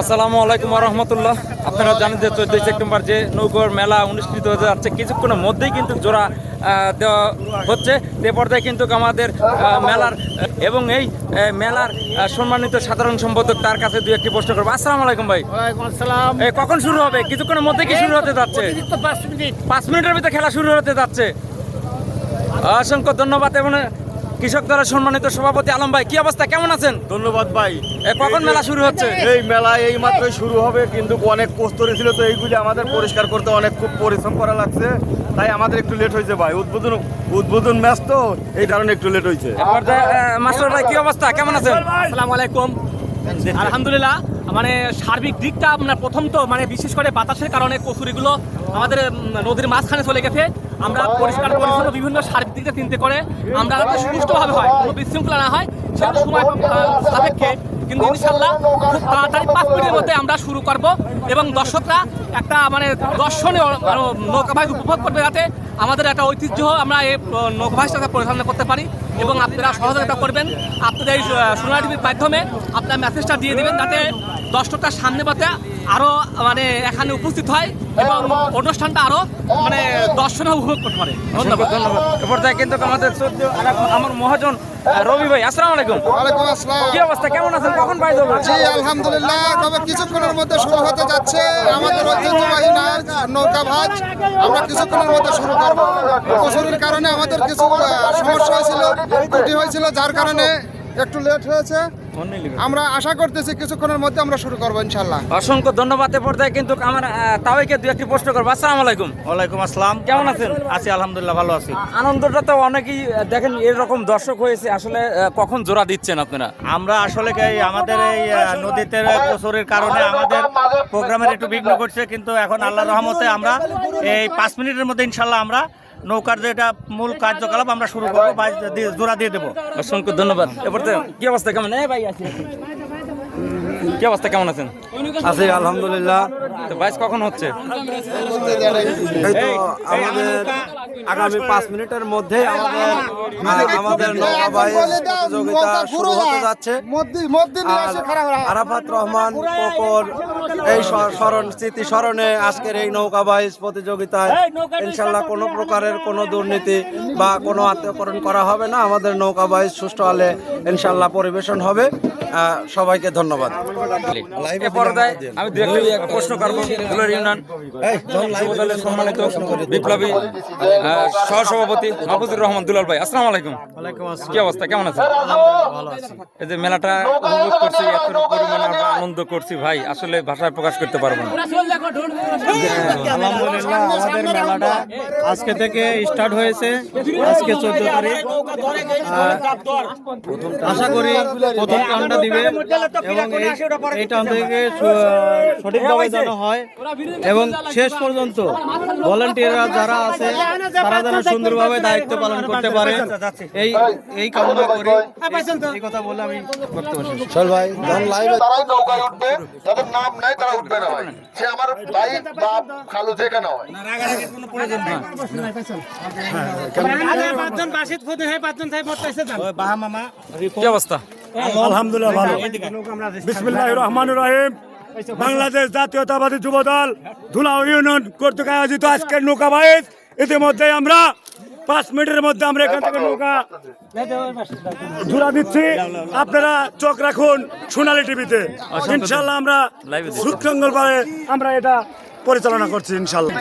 আসসালামু আলাইকুম রহমতুল্লাহ আপনারা জানেন যে চোদ্দই সেপ্টেম্বর যে নৌকর মেলা অনুষ্ঠিত হতে যাচ্ছে কিছুক্ষণের মধ্যেই কিন্তু জোড়া দেওয়া হচ্ছে। এ পর্যায়ে কিন্তু আমাদের মেলার এবং এই মেলার সম্মানিত সাধারণ সম্পাদক তার কাছে দুই একটি প্রশ্ন করব। আসসালামু আলাইকুম ভাই। আসসালাম। কখন শুরু হবে? কিছুক্ষণের মধ্যে কি শুরু হতে যাচ্ছে? পাঁচ পাঁচ মিনিটের ভিতরে খেলা শুরু হতে যাচ্ছে। অসংখ্য ধন্যবাদ এবং কৃষক দলের সম্মানিত সভাপতি আলম ভাই কি অবস্থা? কেমন আছেন? ধন্যবাদ ভাই। কখন মেলা শুরু হচ্ছে? এই মেলা এই মাত্রই শুরু হবে কিন্তু অনেক কস্তরি ছিল তো এইগুলি আমাদের পরিষ্কার করতে অনেক খুব পরিশ্রম করা লাগছে। তাই আমাদের একটু লেট হয়েছে ভাই। উদ্বোধন উদ্বোধন ম্যাচ তো এই কারণে একটু লেট হয়েছে। মাস্টার ভাই কি অবস্থা? কেমন আছেন? আসসালামু আলাইকুম। আলহামদুলিল্লাহ মানে সার্বিক দিকটা আপনার প্রথম তো মানে বিশেষ করে বাতাসের কারণে কচুরিগুলো আমাদের নদীর মাঝখানে চলে গেছে। আমরা পরিষ্কার পরিচ্ছন্ন বিভিন্ন সার্বিক দিকটা চিন্তা করে আমরা যাতে সুষ্ঠুভাবে হয়, কোনো বিশৃঙ্খলা না হয়, সেটা সময় সাপেক্ষে। কিন্তু ইনশাল্লাহ খুব তাড়াতাড়ি পাঁচ মিনিটের মধ্যে আমরা শুরু করব এবং দর্শকরা একটা মানে দর্শনীয় নৌকাবাই উপভোগ করবে যাতে আমাদের একটা ঐতিহ্য আমরা এই নৌকাবাসটা পরিচালনা করতে পারি এবং আপনারা সহযোগিতা করবেন। আপনাদের এই সোনালী টিভির মাধ্যমে আপনার মেসেজটা দিয়ে দেবেন যাতে দর্শকটা সামনে পাতে আরও মানে এখানে উপস্থিত হয়। এবং অনুষ্ঠানটা আরও মানে দর্শনে উপভোগ করতে পারে। ধন্যবাদ। ধন্যবাদ। এ পর্যায়ে কিন্তু আমাদের আমার মহাজন রবি ভাই আসসালামু আলাইকুম। ওয়ালাইকুম আসসালাম। কি অবস্থা? কেমন আছেন? কখন পাই যাব জি আলহামদুলিল্লাহ। তবে কিছুক্ষণের মধ্যে শুরু হতে যাচ্ছে। আমাদের ঐতিহ্যবাহী নাচ নৌকা ভাজ আমরা কিছুক্ষণের মধ্যে শুরু করব। কচুরির কারণে আমাদের কিছু সমস্যা হয়েছিল ত্রুটি হয়েছিল যার কারণে একটু লেট হয়েছে। আমরা আশা করতেছি কিছুক্ষণের মধ্যে আমরা শুরু করব ইনশাল্লাহ অসংখ্য ধন্যবাদ এ পর্যায়ে কিন্তু আমার আহ, তাওইকে দু একটি প্রশ্ন করব। আসসালামু আলাইকুম। ওয়ালাইকুম আসসালাম। কেমন আছেন? আছি আলহামদুলিল্লাহ ভালো আছি। আনন্দটা তো অনেকেই দেখেন এরকম দর্শক হয়েছে আসলে কখন জোড়া দিচ্ছেন আপনারা? আমরা আসলে আমাদের এই নদীতে কচুরির কারণে আমাদের প্রোগ্রামের একটু বিঘ্ন করছে কিন্তু এখন আল্লাহর রহমতে আমরা এই পাঁচ মিনিটের মধ্যে ইনশাল্লাহ আমরা নৌকার যেটা মূল কার্যকলাপ আমরা শুরু করব জোড়া দিয়ে দেবো। অসংখ্য ধন্যবাদ। এবার তো কি অবস্থা কেমন? ভাই আছি। কি অবস্থা কেমন আছেন? আছি আলহামদুলিল্লাহ। তো বাইস কখন হচ্ছে? এই তো আমাদের আগামী পাঁচ মিনিটের মধ্যে আমাদের আমাদের নৌকা প্রতিযোগিতা শুরু হতে যাচ্ছে। আর আরাফাত রহমান কোকর এই স্মরণ স্মৃতি স্মরণে আজকের এই নৌকা বাইচ প্রতিযোগিতায় ইনশাল্লাহ কোনো প্রকারের কোনো দুর্নীতি বা কোনো আত্মীয়করণ করা হবে না। আমাদের নৌকা বাইচ সুষ্ঠু হলে ইনশাল্লাহ পরিবেশন হবে। সবাইকে ধন্যবাদ। এ পর্দায় আমি প্রশ্ন করব। দুলার ইউনিয়ন দলের সম্মানিত বিপ্লবী সহসভাপতি মাহফুজুর রহমান দুলাল ভাই আসসালামু আলাইকুম। কি অবস্থা? কেমন আছেন? এই যে মেলাটা উপভোগ করছি আনন্দ করছি ভাই, আসলে ভাষায় প্রকাশ করতে পারব না। আলহামদুলিল্লাহ, আমাদের মেলাটা আজকে থেকে স্টার্ট হয়েছে, আজকে চোদ্দ তারিখ। আশা করি প্রথম টানটা দিবে এবং এই- টান থেকে সঠিকভাবে যেন হয়। এবং শেষ পর্যন্ত ভলেন্টিয়াররা যারা আছে, তারা যেন সুন্দরভাবে দায়িত্ব পালন করতে পারে। এই এই কামনা করি। এই- কথা বলে আমি বক্তব্য শেষ চল ভাই নৌকায় উঠবে যাদের নাম নাই তারা উঠবে না ভাই। সে আমার ভাই বাপ খালু যে কেন হয়। কি অবস্থা? আলহামদুলিল্লাহ ভালো। বিসমিল্লাহ রহমান রহিম। বাংলাদেশ জাতীয়তাবাদী যুব দল ধুলাও ইউনিয়ন কর্তৃক আয়োজিত আজকের নৌকা বাইচ ইতিমধ্যে আমরা পাঁচ মিনিটের মধ্যে আমরা এখান থেকে নৌকা ধুরা দিচ্ছি। আপনারা চোখ রাখুন সোনালী টিভিতে। ইনশাল্লাহ আমরা শুক্রঙ্গলবারে আমরা এটা পরিচালনা করছি ইনশাল্লাহ